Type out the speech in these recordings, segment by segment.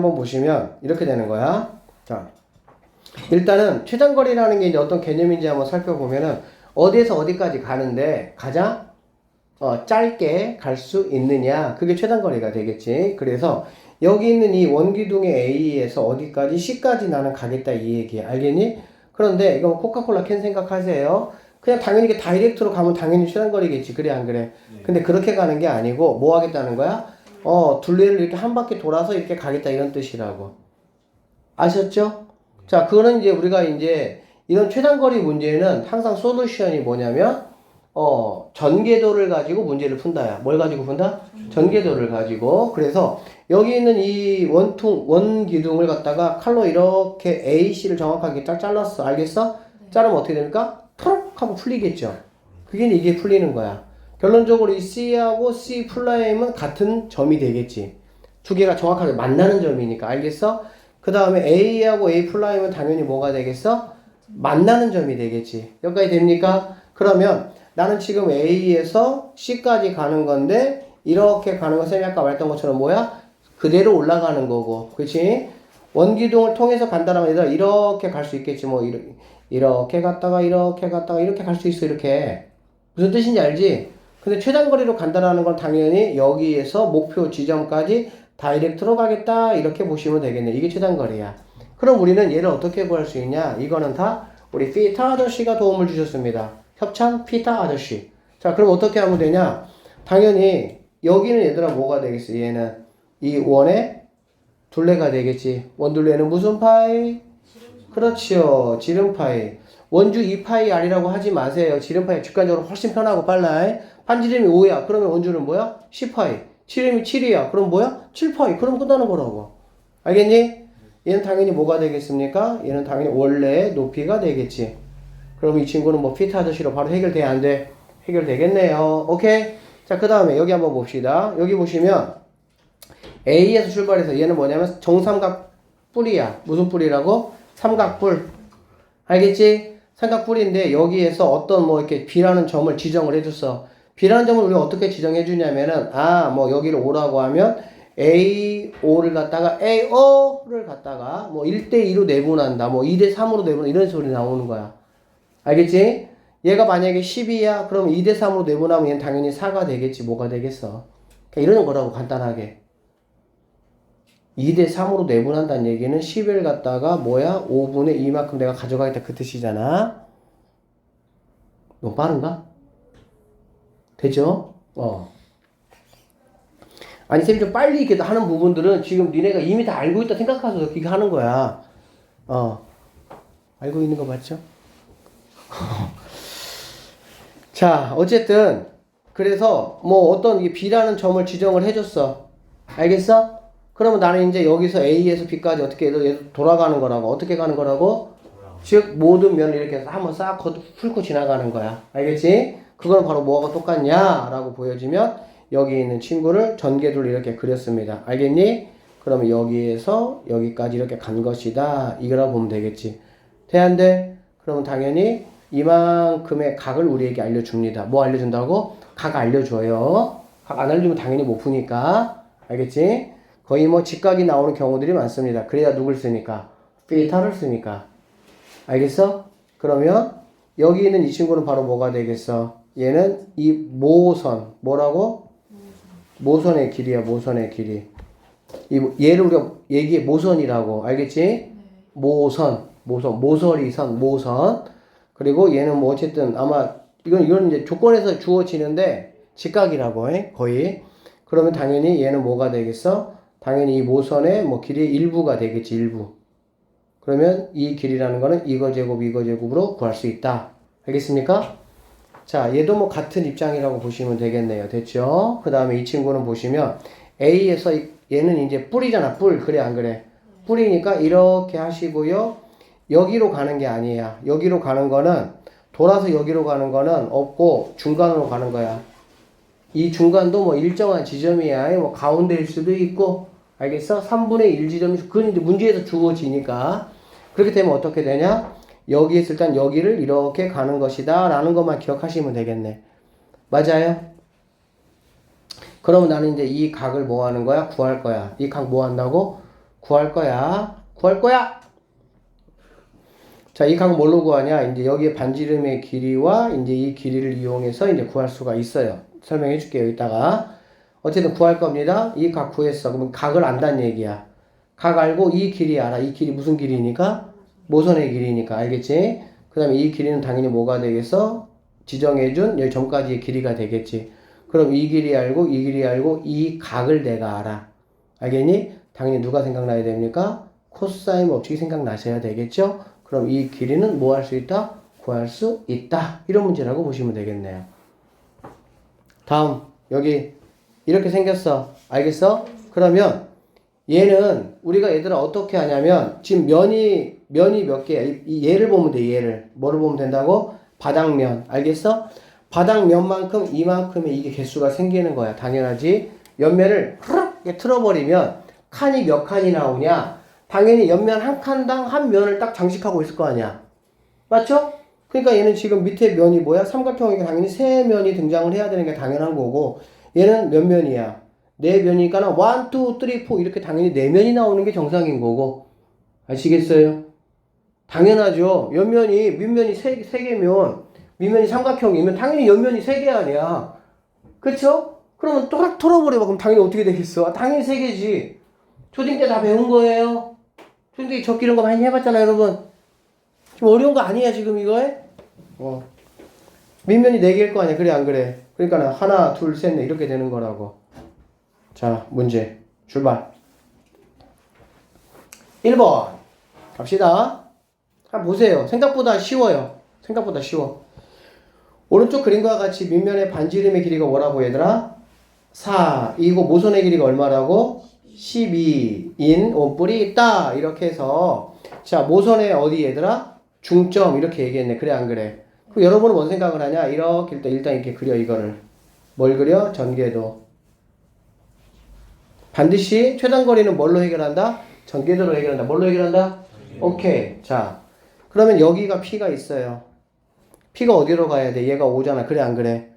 한번 보시면 이렇게 되는 거야. 자, 일단은 최단거리라는 게 이제 어떤 개념인지 한번 살펴보면은 어디에서 어디까지 가는데 가장 어, 짧게 갈 수 있느냐 그게 최단거리가 되겠지. 그래서 여기 있는 이 원기둥의 A에서 어디까지 C까지 나는 가겠다 이 얘기야. 알겠니? 그런데 이건 코카콜라 캔 생각하세요. 그냥 당연히 이게 다이렉트로 가면 당연히 최단거리겠지. 그래 안 그래? 근데 그렇게 가는 게 아니고 뭐 하겠다는 거야? 어, 둘레를 이렇게 한 바퀴 돌아서 이렇게 가겠다 이런 뜻이라고. 아셨죠? 자, 그거는 이제 우리가 이제 이런 최단거리 문제는 항상 솔루션이 뭐냐면 어, 전개도를 가지고 문제를 푼다야. 뭘 가지고 푼다? 전개도를 가지고. 그래서 여기 있는 이 원통 원기둥을 갖다가 칼로 이렇게 A, C를 정확하게 딱 잘랐어. 알겠어? 자르면 어떻게 됩니까? 턱 하고 풀리겠죠. 그게 이게 풀리는 거야. 결론적으로 이 C하고 C 플라임은 같은 점이 되겠지. 두 개가 정확하게 만나는 점이니까 알겠어? 그 다음에 A하고 A 플라임은 당연히 뭐가 되겠어? 만나는 점이 되겠지. 여기까지 됩니까? 그러면 나는 지금 A에서 C까지 가는 건데 이렇게 가는 건 쌤이 아까 말했던 것처럼 뭐야? 그대로 올라가는 거고, 그렇지? 원기둥을 통해서 간다라면 얘들아 이렇게 갈 수 있겠지 뭐 이렇게, 이렇게 갔다가 이렇게 갔다가 이렇게 갈 수 있어 이렇게 무슨 뜻인지 알지? 근데 최단거리로 간다라는 건 당연히 여기에서 목표 지점까지 다이렉트로 가겠다 이렇게 보시면 되겠네 이게 최단거리야. 그럼 우리는 얘를 어떻게 구할 수 있냐? 이거는 다 우리 피타 아저씨가 도움을 주셨습니다. 협찬 피타 아저씨. 자 그럼 어떻게 하면 되냐? 당연히 여기는 얘들아 뭐가 되겠어? 얘는 이 원의 둘레가 되겠지. 원둘레는 무슨 파이? 그렇지요. 지름파이. 원주 2파이 R이라고 하지 마세요. 지름파이 직관적으로 훨씬 편하고 빨라 판지름이 5야 그러면 원주는 뭐야? 10파이 지름이 7이야 그럼 뭐야? 7파이 그럼 끝나는 거라고 알겠니? 얘는 당연히 뭐가 되겠습니까? 얘는 당연히 원래의 높이가 되겠지 그럼 이 친구는 뭐 피트 아저씨로 바로 해결돼 안 돼? 해결되겠네요 오케이 자 그 다음에 여기 한번 봅시다 여기 보시면 A에서 출발해서 얘는 뭐냐면 정삼각 뿔이야. 무슨 뿔이라고? 삼각뿔. 알겠지? 삼각뿔인데 여기에서 어떤 뭐 이렇게 B라는 점을 지정을 해줬어. B라는 점을 우리가 어떻게 지정해 주냐면은 아 뭐 여기를 O라고 하면 A, O를 갖다가 A, O를 갖다가 뭐 1대2로 내분한다. 뭐 2대3으로 내분 이런 소리 나오는 거야. 알겠지? 얘가 만약에 10이야. 그럼 2대3으로 내분하면 얘는 당연히 4가 되겠지. 뭐가 되겠어. 그러니까 이러는 거라고 간단하게. 2대 3으로 내분한다는 얘기는 10을 갖다가 뭐야? 5분의 2만큼 내가 가져가겠다 그 뜻이잖아. 너무 빠른가? 되죠? 어. 아니 쌤이 좀 빨리 이렇게 하는 부분들은 지금 니네가 이미 다 알고 있다 생각해서 그렇게 하는 거야. 어. 알고 있는 거 맞죠? 자, 어쨌든 그래서 뭐 어떤 이 B라는 점을 지정을 해줬어. 알겠어? 그러면 나는 이제 여기서 A에서 B까지 어떻게 얘도 돌아가는 거라고 어떻게 가는 거라고? 즉 모든 면을 이렇게 해서 한번 싹 걷- 훑고 지나가는 거야. 알겠지? 그건 바로 뭐가 똑같냐라고 보여지면 여기 있는 친구를 전개도를 이렇게 그렸습니다. 알겠니? 그러면 여기에서 여기까지 이렇게 간 것이다. 이거라고 보면 되겠지. 돼안돼? 그러면 당연히 이만큼의 각을 우리에게 알려줍니다. 뭐 알려준다고? 각 알려줘요. 각 안 알려주면 당연히 못 푸니까. 알겠지? 거의 뭐 직각이 나오는 경우들이 많습니다. 그래야 누굴 쓰니까? 피타를 쓰니까. 알겠어? 그러면 여기 있는 이 친구는 바로 뭐가 되겠어? 얘는 이 모선 뭐라고? 모선의 길이야 모선의 길이. 이 얘를 우리가 얘기해 모선이라고 알겠지? 모선 모선 모서리 선 모선 그리고 얘는 뭐 어쨌든 아마 이건 이건 이제 조건에서 주어지는데 직각이라고 해 거의 그러면 당연히 얘는 뭐가 되겠어? 당연히 이 모선의 뭐 길이의 일부가 되겠지 일부. 그러면 이 길이라는 거는 이거 제곱 이거 제곱으로 구할 수 있다. 알겠습니까? 자, 얘도 뭐 같은 입장이라고 보시면 되겠네요. 됐죠? 그 다음에 이 친구는 보시면 A에서 이- 얘는 이제 뿔이잖아. 뿔. 그래 안 그래? 뿔이니까 이렇게 하시고요. 여기로 가는 게 아니야. 여기로 가는 거는 돌아서 여기로 가는 거는 없고 중간으로 가는 거야. 이 중간도 뭐 일정한 지점이야. 뭐 가운데일 수도 있고, 알겠어? 3분의 1 지점이, 그건 이제 문제에서 주어지니까. 그렇게 되면 어떻게 되냐? 여기에서 일단 여기를 이렇게 가는 것이다. 라는 것만 기억하시면 되겠네. 맞아요? 그러면 나는 이제 이 각을 뭐 하는 거야? 구할 거야. 이 각 뭐 한다고? 구할 거야. 구할 거야. 자, 이 각은 뭘로 구하냐? 이제 여기에 반지름의 길이와 이제 이 길이를 이용해서 이제 구할 수가 있어요. 설명해 줄게요, 이따가. 어쨌든 구할 겁니다. 이 각 구했어. 그러면 각을 안다는 얘기야. 각 알고 이 길이 알아. 이 길이 무슨 길이니까? 모선의 길이니까. 알겠지? 그 다음에 이 길이는 당연히 뭐가 되겠어? 지정해준 여기 전까지의 길이가 되겠지. 그럼 이 길이 알고 이 길이 알고 이 각을 내가 알아. 알겠니? 당연히 누가 생각나야 됩니까? 코사인 법칙이 생각나셔야 되겠죠? 그럼 이 길이는 뭐 할 수 있다? 구할 수 있다. 이런 문제라고 보시면 되겠네요. 다음 여기 이렇게 생겼어. 알겠어? 그러면 얘는 우리가 얘들아 어떻게 하냐면 지금 면이 면이 몇이 얘를 보면 돼. 얘를 뭐를 보면 된다고? 바닥면. 알겠어? 바닥면만큼 이만큼의 이게 개수가 생기는 거야. 당연하지. 옆면을 이렇게 틀어버리면 칸이 몇 칸이 나오냐? 당연히 옆면 한 칸당 한 면을 딱 장식하고 있을 거 아니야. 맞죠? 그러니까 얘는 지금 밑에 면이 뭐야? 삼각형이니까 당연히 세 면이 등장을 해야 되는 게 당연한 거고 얘는 몇 면이야? 네 면이니까 원, 투, 쓰리, 포 이렇게 당연히 네 면이 나오는 게 정상인 거고 아시겠어요? 당연하죠. 옆면이 밑면이 세, 세 개면 밑면이 삼각형이면 당연히 옆면이 세 개 아니야. 그쵸? 그러면 또락 털어버려봐. 그럼 당연히 어떻게 되겠어? 아, 당연히 세 개지. 초딩 때 다 배운 거예요. 초딩 때 적기 이런 거 많이 해봤잖아요, 여러분. 좀 어려운 거 아니야, 지금 이거에? 어. 밑면이 네 개일 거 아니야. 그래, 안 그래? 그러니까 하나, 둘, 셋, 넷 이렇게 되는 거라고. 자, 문제. 출발. 1번. 갑시다. 한번 보세요. 생각보다 쉬워요. 생각보다 쉬워. 오른쪽 그림과 같이 밑면의 반지름의 길이가 뭐라고 얘들아? 4. 이거 모선의 길이가 얼마라고? 12인 원뿔이 있다. 이렇게 해서 자 모선의 어디 얘들아? 중점 이렇게 얘기했네. 그래 안 그래? 그럼 여러분은 뭔 생각을 하냐? 이렇게 일단 이렇게 그려 이거를. 뭘 그려? 전개도. 반드시 최단거리는 뭘로 해결한다? 전개도로 해결한다. 뭘로 해결한다? 오케이. 자 그러면 여기가 P가 있어요. P가 어디로 가야 돼? 얘가 오잖아. 그래 안 그래?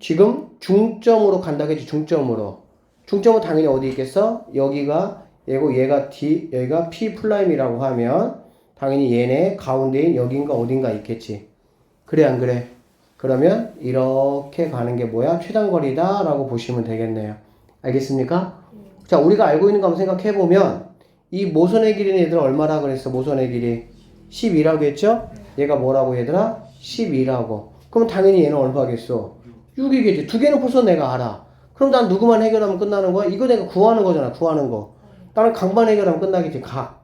지금 중점으로 간다겠지. 중점으로. 중점은 당연히 어디 있겠어? 여기가 얘고 얘가 D 여기가 P 플라임이라고 하면 당연히 얘네 가운데인 여긴가 어딘가 있겠지. 그래 안 그래? 그러면 이렇게 가는 게 뭐야? 최단거리다 라고 보시면 되겠네요. 알겠습니까? 자, 우리가 알고 있는 거 한번 생각해 보면 이 모선의 길이는 얘들아 얼마라 그랬어? 모선의 길이 12라고 했죠? 얘가 뭐라고 얘들아? 12라고. 그럼 당연히 얘는 얼마겠어? 6이겠지. 두 개는 벌써 내가 알아. 그럼 난 누구만 해결하면 끝나는 거야? 이거 내가 구하는 거잖아. 구하는 거. 나는 각만 해결하면 끝나겠지. 각.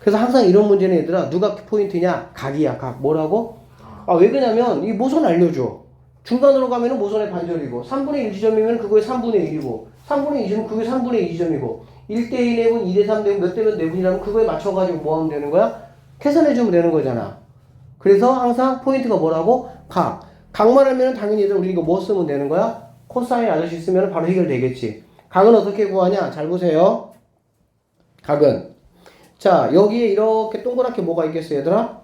그래서 항상 이런 문제는 얘들아 누가 포인트냐? 각이야. 각. 뭐라고? 아, 왜 그러냐면 이 모선 알려줘. 중간으로 가면은 모선의 반절이고 3분의 1 지점이면 그거의 3분의 1이고 3분의 2점은 그게 3분의 2점이고 1대 2 내분 2대 3 내분 몇 대몇 내분이라면 그거에 맞춰가지고 뭐 하면 되는 거야? 계산해주면 되는 거잖아. 그래서 항상 포인트가 뭐라고? 각. 각만 하면 당연히 얘들 우리 이거 뭐 쓰면 되는 거야? 코사인 아저씨 쓰면 바로 해결되겠지. 각은 어떻게 구하냐? 잘 보세요. 각은. 자, 여기에 이렇게 동그랗게 뭐가 있겠어, 얘들아?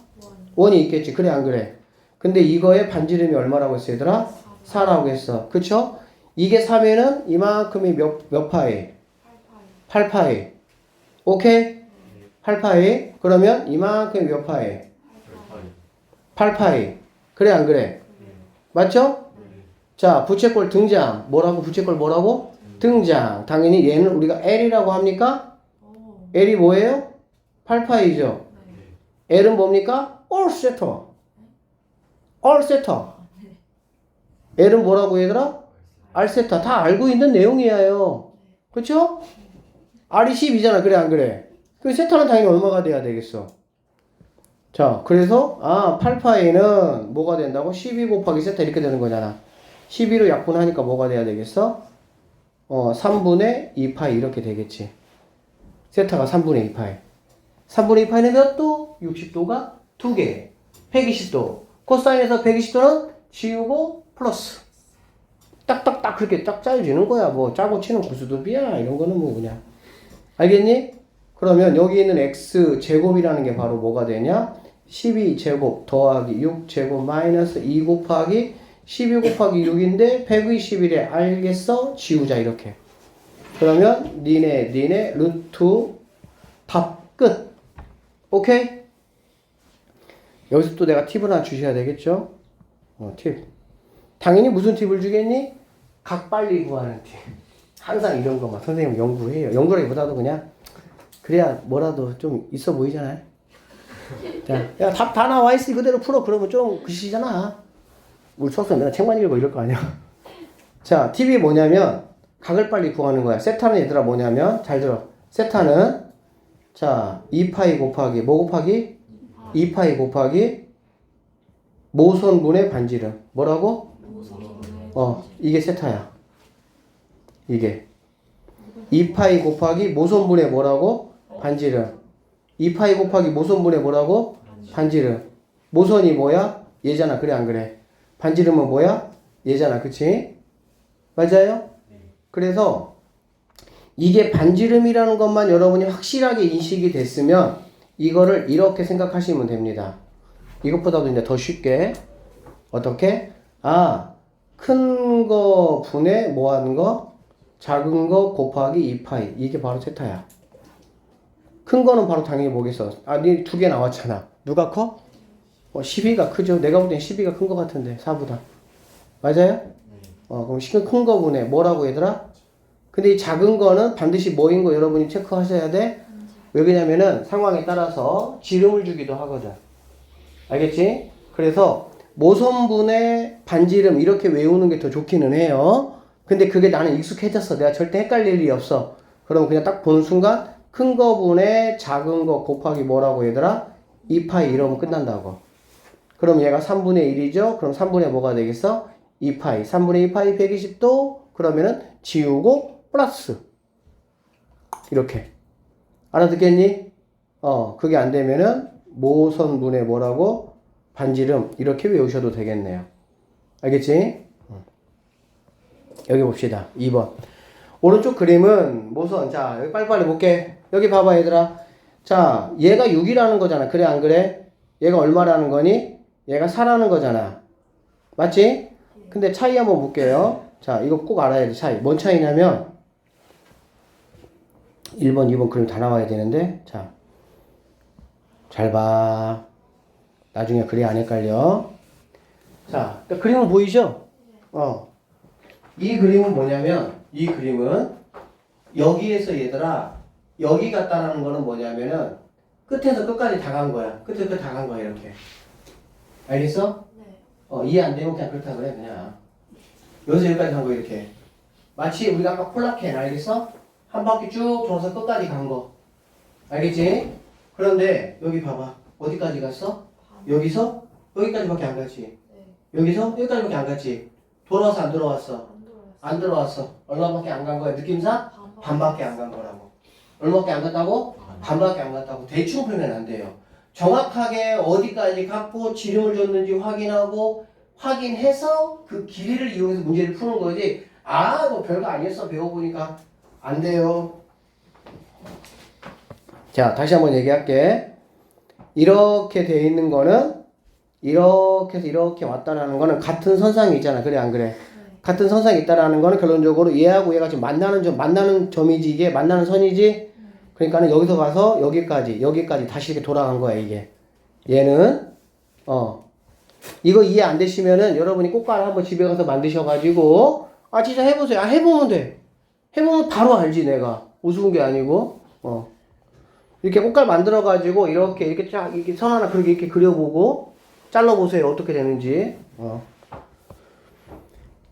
원이 있겠지. 그래, 안 그래? 근데 이거의 반지름이 얼마라고 했어, 얘들아? 4라고 했어. 그쵸? 이게 4면은 이만큼이 몇, 몇 파이? 8파이. 오케이? 8파이. 그러면 이만큼이 몇 파이? 8파이. 그래, 안 그래? 맞죠? 자, 부채꼴 등장. 뭐라고? 부채꼴 뭐라고? 등장. 당연히 얘는 우리가 L이라고 합니까? L이 뭐예요? 8파이죠. L은 뭡니까? All setter. All setter. L은 뭐라고 얘들아? 세터. 다 알고 있는 내용이에요. 그쵸? R이 10이잖아. 그래, 안 그래? 그 세터는 당연히 얼마가 돼야 되겠어? 자, 그래서, 아, 8파이는 뭐가 된다고? 12 곱하기 세타 이렇게 되는 거잖아. 12로 약분하니까 뭐가 돼야 되겠어? 어, 3분의 2파이 이렇게 되겠지. 세타가 3분의 2파이. 3분의 2파이는 몇 도? 60도가 2개. 120도. 코사인에서 120도는 지우고 플러스. 딱딱딱 그렇게 딱 짜여지는 거야. 뭐 짜고 치는 구수도비야. 이런 거는 뭐 그냥. 알겠니? 그러면 여기 있는 x 제곱이라는 게 바로 뭐가 되냐? 12 제곱 더하기 6 제곱 마이너스 2 곱하기 12 곱하기 6인데 121에 알겠어? 지우자 이렇게. 그러면 니네 니네 루트 답 끝. 오케이? 여기서 또 내가 팁을 하나 주셔야 되겠죠? 어, 팁. 당연히 무슨 팁을 주겠니? 각 빨리 구하는 팁. 항상 이런 거만 선생님 연구해요. 연구라기보다도 그냥 그래야 뭐라도 좀 있어 보이잖아요. 자, 야, 답 다 나와 있으니 그대로 풀어. 그러면 좀 그시잖아. 우리 수학생 맨날 책만 읽고 이럴 거 아니야. 자, 팁이 뭐냐면 각을 빨리 구하는 거야. 세타는 얘들아 뭐냐면 잘 들어. 세타는 자, 2파이 곱하기 뭐 곱하기 2파이 곱하기 모선분의 반지름. 뭐라고? 어, 이게 세타야. 이게 2파이 곱하기 모선분의 뭐라고? 반지름. 2파이 곱하기 모선분의 뭐라고? 반지름. 모선이 뭐야? 얘잖아. 그래 안 그래? 반지름은 뭐야? 얘잖아. 그치? 맞아요? 그래서 이게 반지름이라는 것만 여러분이 확실하게 인식이 됐으면 이거를 이렇게 생각하시면 됩니다. 이것보다도 이제 더 쉽게 어떻게? 아, 큰 거 분의 뭐 하는 거? 작은 거 곱하기 2파이. 이게 바로 세타야. 큰 거는 바로 당연히 뭐겠어? 아, 니 두 개 나왔잖아. 누가 커? 어, 12가 크죠. 내가 볼 땐 12가 큰 거 같은데, 4보다. 맞아요? 어, 그럼 시간 큰 거분에 뭐라고 얘들아? 근데 이 작은 거는 반드시 뭐인 거 여러분이 체크하셔야 돼? 왜 그러냐면은 상황에 따라서 지름을 주기도 하거든. 알겠지? 그래서 모선분의 반지름 이렇게 외우는 게 더 좋기는 해요. 근데 그게 나는 익숙해졌어. 내가 절대 헷갈릴 일이 없어. 그럼 그냥 딱 보는 순간 큰 거분의 작은 거 곱하기 뭐라고 얘들아? 2파이 이러면 끝난다고. 그럼 얘가 3분의 1이죠? 그럼 3분의 뭐가 되겠어? 2파이. 3분의 2파이 120도? 그러면은 지우고 플러스. 이렇게. 알아듣겠니? 어, 그게 안 되면은 모선분의 뭐라고? 반지름. 이렇게 외우셔도 되겠네요. 알겠지? 어. 여기 봅시다. 2번. 오른쪽 그림은 모선. 자, 여기 빨리빨리 볼게. 여기 봐봐, 얘들아. 자, 얘가 6이라는 거잖아. 그래, 안 그래? 얘가 얼마라는 거니? 얘가 4라는 거잖아. 맞지? 근데 차이 한번 볼게요. 자, 이거 꼭 알아야 돼, 차이. 뭔 차이냐면, 1번, 2번 그림 다 나와야 되는데, 자. 잘 봐. 나중에 그리 안 헷갈려. 자, 그러니까 그림은 보이죠? 어. 이 그림은 뭐냐면, 이 그림은, 여기에서 얘들아, 여기 갔다라는 거는 뭐냐면은, 끝에서 끝까지 다 간 거야. 끝에서 끝 다 간 거야, 이렇게. 알겠어? 네. 어, 이해 안 되면 그냥 그렇다 그래, 그냥. 여기서 여기까지 간 거, 이렇게. 마치 우리가 아까 콜라캔, 알겠어? 한 바퀴 쭉 돌아서 끝까지 간 거. 알겠지? 그런데, 여기 봐봐. 어디까지 갔어? 여기서? 여기까지밖에 안 갔지. 네. 여기서? 여기까지밖에 안 갔지. 돌아와서 안 돌아왔어? 안 들어왔어요. 안 들어왔어. 얼마밖에 안 간 거야? 느낌상? 반. 반밖에 안 간 거라고. 얼마밖에 안 갔다고? 반밖에 안 갔다고. 대충 풀면 안 돼요. 정확하게 어디까지 갔고 지름을 줬는지 확인하고 확인해서 그 길이를 이용해서 문제를 푸는 거지. 아, 뭐 별거 아니었어. 배워보니까. 안 돼요. 자, 다시 한번 얘기할게. 이렇게 돼 있는 거는 이렇게 해서 이렇게 왔다라는 거는 같은 선상이 있잖아. 그래, 안 그래? 네. 같은 선상이 있다라는 거는 결론적으로 얘하고 얘가 지금 만나는 점, 만나는 점이지 이게 만나는 선이지. 그러니까는 여기서 가서 여기까지, 여기까지 다시 이렇게 돌아간 거야 이게. 얘는 어 이거 이해 안 되시면은 여러분이 꽃가루 한번 집에 가서 만드셔가지고 아 진짜 해보세요. 아 해보면 돼. 해보면 바로 알지 내가 우스운 게 아니고 어 이렇게 꽃갈 만들어 가지고 이렇게 이렇게 쫙 이렇게 선 하나 그렇게 이렇게 그려보고 잘라 보세요 어떻게 되는지. 어.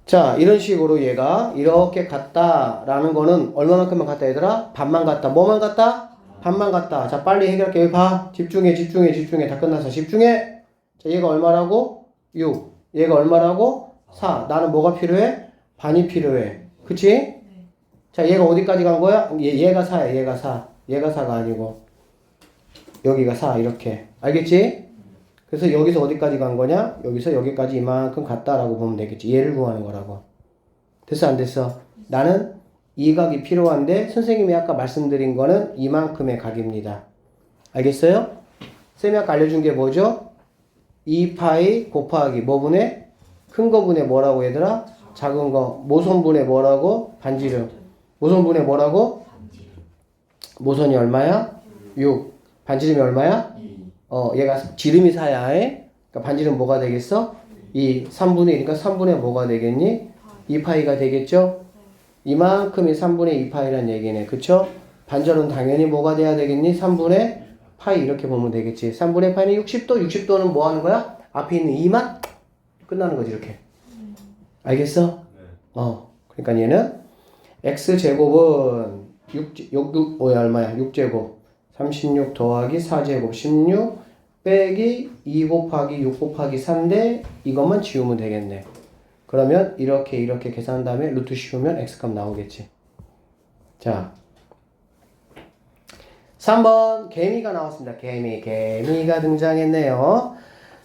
자, 이런 식으로 얘가 이렇게 갔다 라는 거는 얼마만큼만 갔다 얘들아? 반만 갔다. 뭐만 갔다? 반만 갔다. 자, 빨리 해결할게. 여기 봐. 집중해, 집중해, 집중해. 다 끝났어. 집중해. 자, 얘가 얼마라고? 6. 얘가 얼마라고? 4. 나는 뭐가 필요해? 반이 필요해. 그치? 자, 얘가 어디까지 간 거야? 얘, 얘가 4야, 얘가 4. 얘가 4가 아니고. 여기가 4, 이렇게. 알겠지? 그래서 여기서 어디까지 간 거냐? 여기서 여기까지 이만큼 갔다라고 보면 되겠지. 얘를 구하는 거라고. 됐어, 안 됐어? 나는 이 각이 필요한데 선생님이 아까 말씀드린 거는 이만큼의 각입니다. 알겠어요? 쌤이 아까 알려준 게 뭐죠? 2파이 곱하기 뭐분의? 큰 거분의 뭐라고 얘들아? 작은 거. 모선분의 뭐라고? 반지름. 모선분의 뭐라고? 모선이 얼마야? 6. 반지름이 얼마야? 2 어, 얘가 지름이 4야. 해. 그러니까 반지름 뭐가 되겠어? 2. 3분의 1이니까 3분의 뭐가 되겠니? 2파이가 되겠죠? 이만큼이 3분의 2파이란 얘기네. 그쵸? 반절은 당연히 뭐가 돼야 되겠니? 3분의 파이 이렇게 보면 되겠지. 3분의 파이는 60도, 60도는 뭐 하는 거야? 앞에 있는 2만 끝나는 거지 이렇게. 알겠어? 네. 어. 그러니까 얘는 x 제곱은 6 6, 6 뭐야 얼마야? 6제곱. 36 더하기 4제곱 16 빼기 2 곱하기 6 곱하기 3대 이것만 지우면 되겠네. 그러면 이렇게 이렇게 계산한 다음에 루트 씌우면 x값 나오겠지. 자. 3번 개미가 나왔습니다. 개미 개미가 등장했네요.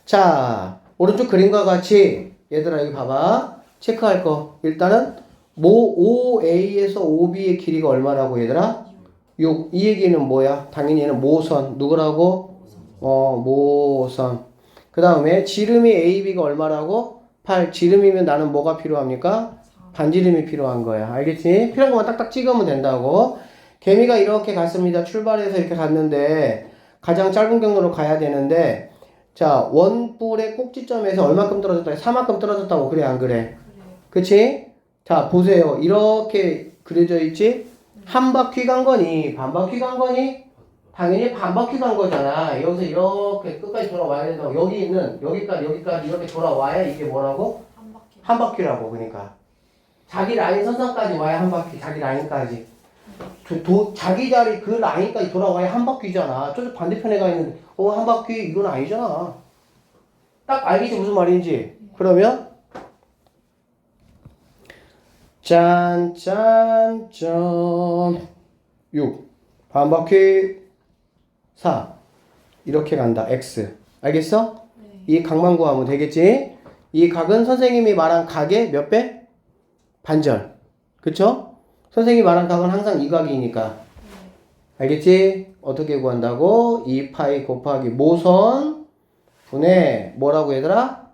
자, 오른쪽 그림과 같이 얘들아 여기 봐봐. 체크할 거. 일단은 모 OA에서 OB의 길이가 얼마라고 얘들아? 6. 이 얘기는 뭐야? 당연히 얘는 모선. 누구라고? 어, 모선. 그 다음에 지름이 AB가 얼마라고? 8. 지름이면 나는 뭐가 필요합니까? 반지름이 필요한 거야. 알겠지? 필요한 것만 딱딱 찍으면 된다고. 개미가 이렇게 갔습니다. 출발해서 이렇게 갔는데 가장 짧은 경로로 가야 되는데 자 원뿔의 꼭지점에서 얼마큼 떨어졌다? 4만큼 떨어졌다고 그래 안 그래? 그치? 자 보세요. 이렇게 그려져 있지? 한 바퀴 간 거니 반 바퀴 간 거니? 당연히 반 바퀴 간 거잖아. 여기서 이렇게 끝까지 돌아와야 된다고. 여기 있는 여기까지 여기까지 이렇게 돌아와야 이게 뭐라고? 한 바퀴. 한 바퀴라고 그러니까 자기 라인 선상까지 와야 한 바퀴 자기 라인까지 도, 도- 자기 자리 그 라인까지 돌아와야 한 바퀴잖아 저쪽 반대편에 가 있는데 어 한 바퀴 이건 아니잖아 딱 알겠지 무슨 말인지 그러면 짠짠점 6 반 바퀴 4 이렇게 간다 x 알겠어? 네. 이 각만 구하면 되겠지? 이 각은 선생님이 말한 각의 몇 배? 반절. 그쵸? 선생님이 말한 각은 항상 이 각이니까. 알겠지? 어떻게 구한다고? 2파이 곱하기 모선 분의 뭐라고 얘들아? 아,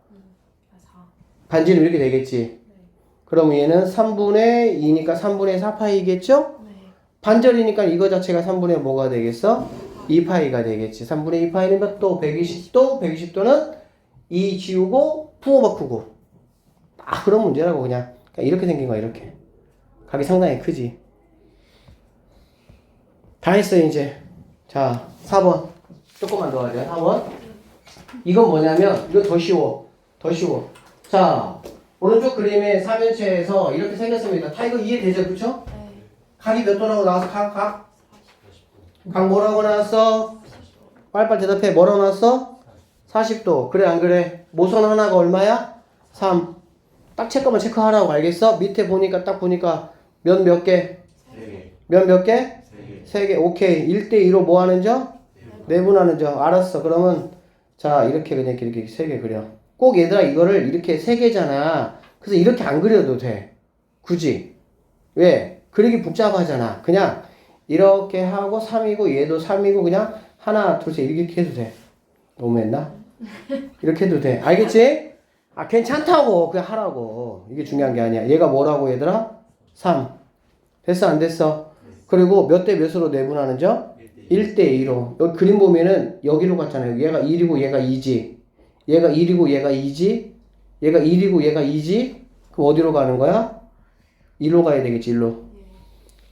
사. 반지름 이렇게 되겠지. 그러면 얘는 3분의 2니까 3분의 4파이겠죠? 네. 반절이니까 이거 자체가 3분의 뭐가 되겠어? 2파이가 되겠지. 3분의 2파이는 몇 도? 120도? 120도는 2 지우고 푸어바 크고. 아, 그런 문제라고 그냥. 그냥 이렇게 생긴 거야, 이렇게. 각이 상당히 크지. 다 했어, 이제. 자, 4번. 조금만 더 하자. 4번. 이건 뭐냐면, 이거 더 쉬워. 더 쉬워. 자, 오른쪽 그림의 사면체에서 이렇게 생겼습니다. 다 이거 이해되죠? 그쵸? 네. 각이 몇 도라고 나와서 각, 각? 각 뭐라고 나왔어? 빨리빨리 대답해. 뭐라고 나왔어? 40도. 그래, 안 그래? 모선 하나가 얼마야? 3. 딱 체크만 체크하라고 알겠어? 밑에 보니까 딱 보니까 면 몇 개? 3개 면몇 개? 3개 3개. 오케이. 1대2로 뭐 하는 점? 내분하는 점. 알았어. 그러면 자, 이렇게 그냥 이렇게 3개 그려. 꼭 얘들아 이거를 이렇게 3개잖아. 그래서 이렇게 안 그려도 돼. 굳이. 왜? 그리기 복잡하잖아. 그냥 이렇게 하고 3이고 얘도 3이고 그냥 하나, 둘, 셋 이렇게 해도 돼. 너무했나? 이렇게 해도 돼. 알겠지? 아, 괜찮다고. 그냥 하라고. 이게 중요한 게 아니야. 얘가 뭐라고 얘들아? 3. 됐어, 안 됐어? 그리고 몇 대 몇으로 내분하는 점? 1대 1대2로. 여기 그림 보면은 여기로 갔잖아요. 얘가 1이고 얘가 2지. 얘가 1이고 얘가 2지. 얘가 1이고 얘가 2지. 그럼 어디로 가는 거야? 1로 가야 되겠지, 1로.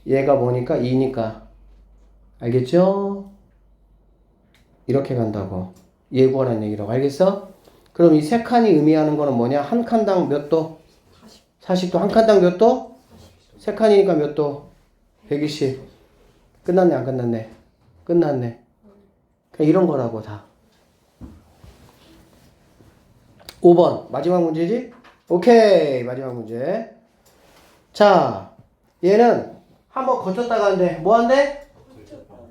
얘가 뭐니까 2니까. 알겠죠? 이렇게 간다고. 예구하라는 얘기라고. 알겠어? 그럼 이 세 칸이 의미하는 거는 뭐냐? 한 칸당 몇 도? 40도. 한 칸당 몇 도? 세 칸이니까 몇 도? 120. 끝났네, 안 끝났네? 끝났네. 그냥 이런 거라고, 다. 5번. 마지막 문제지? 오케이. 마지막 문제. 자, 얘는 한번 거쳤다 가는데, 뭐 한대?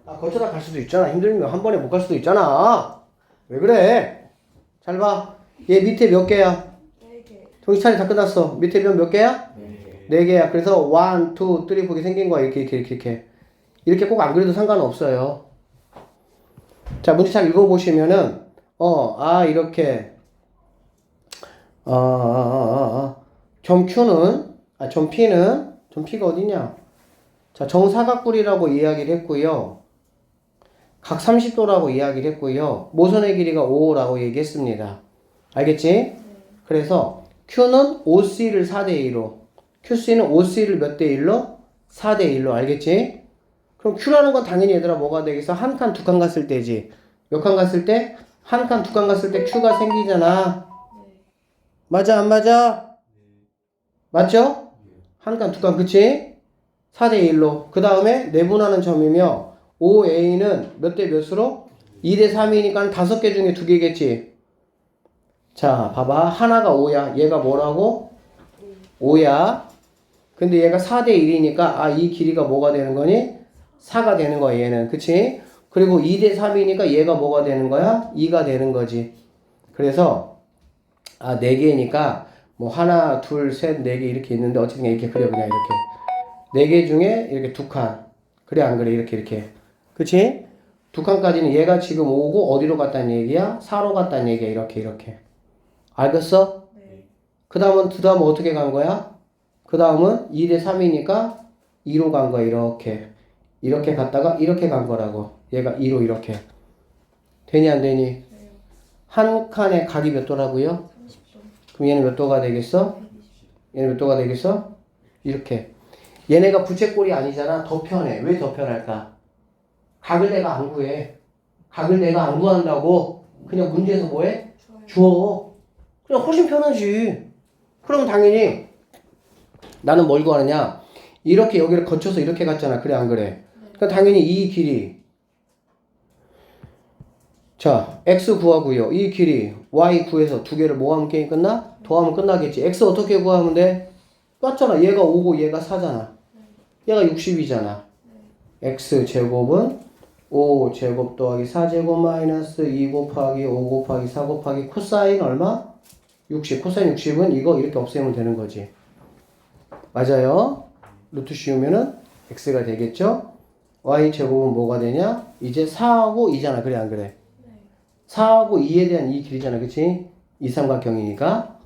아, 거쳐다 갈 수도 있잖아. 힘들면 한 번에 못 갈 수도 있잖아. 왜 그래? 잘 봐. 얘 밑에 몇 개야? 네 개. 정신 차례 다 끝났어. 밑에 몇, 몇 개야? 4개 네 개야. 그래서 원, 투, 쓰리 보기 생긴 거야. 이렇게, 이렇게, 이렇게, 이렇게. 이렇게 꼭 안 그래도 상관없어요. 자, 문제 잘 읽어보시면은, 어, 아, 이렇게, 아, 점 P는, 점 P가 어디냐? 자, 정사각뿔이라고 이야기를 했고요. 각 30도라고 이야기를 했고요. 모선의 길이가 5라고 얘기했습니다. 알겠지? 그래서 Q는 OC를 4대2로, QC는 OC를 몇 대 1로? 4대1로, 알겠지? 그럼 Q라는 건 당연히 얘들아 뭐가 되겠어? 한 칸, 두 칸 갔을 때지. 몇 칸 갔을 때? 한 칸, 두 칸 갔을 때 Q가 생기잖아. 맞아, 안 맞아? 맞죠? 한 칸, 두 칸, 그치? 4대1로. 그 다음에 내분하는 점이며, OA는 몇 대 몇으로? 2대 3이니까 다섯 개 중에 두 개겠지. 자, 봐봐. 하나가 5야. 얘가 뭐라고? 5야. 근데 얘가 4대 1이니까, 아, 이 길이가 뭐가 되는 거니? 4가 되는 거야, 얘는. 그치? 그리고 2대 3이니까 얘가 뭐가 되는 거야? 2가 되는 거지. 그래서, 아, 4개니까, 뭐, 하나, 둘, 셋, 네 개 이렇게 있는데, 어쨌든 이렇게 그려, 그냥 이렇게. 네 개 중에 이렇게 두 칸. 그래, 안 그래? 이렇게, 이렇게. 그치? 두 칸까지는 얘가 지금 오고 어디로 갔다는 얘기야? 4로 갔다는 얘기야. 이렇게, 이렇게. 알겠어? 그 다음은, 그 다음은 어떻게 간 거야? 그 다음은 2 대 3이니까 2로 간 거야. 이렇게. 이렇게 갔다가 이렇게 간 거라고. 얘가 2로 이렇게. 되니, 안 되니? 한 칸의 각이 몇 도라고요? 그럼 얘는 몇 도가 되겠어? 얘는 몇 도가 되겠어? 이렇게. 얘네가 부채꼴이 아니잖아. 더 편해. 왜 더 편할까? 각을 내가 안 구해. 각을 내가 안 구한다고 그냥 문제에서 뭐해? 줘. 그냥 훨씬 편하지. 그럼 당연히 나는 뭘 구하느냐? 이렇게 여기를 거쳐서 이렇게 갔잖아. 그래 안 그래? 그러니까 당연히 이 길이 자 x 구하고요. 이 길이 y 구해서 두 개를 모하면 게임 끝나? 더하면 끝나겠지. x 어떻게 구하면 돼? 맞잖아. 얘가 5고 얘가 4잖아. 얘가 60이잖아. x 제곱은 5 제곱 더하기 4 제곱 마이너스 2 곱하기 5 곱하기 4 곱하기 코사인 얼마? 60. 코사인 60은 이거 이렇게 없애면 되는 거지. 맞아요. 루트 씌우면은 x가 되겠죠? y 제곱은 뭐가 되냐? 이제 4하고 2잖아. 그래 안 그래? 4하고 2에 대한 이 길이잖아. 그치? 이 삼각형이니까.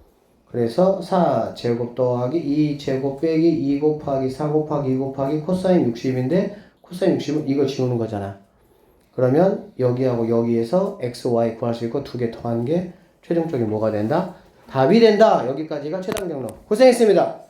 그래서 4 제곱 더하기 2 제곱 빼기 2 곱하기 4 곱하기 2 곱하기 코사인 60인데 코사인 60은 이거 지우는 거잖아. 그러면 여기하고 여기에서 x, y 구할 수 있고 두 개 더한 게 최종적인 뭐가 된다? 답이 된다. 여기까지가 최단 경로. 고생했습니다.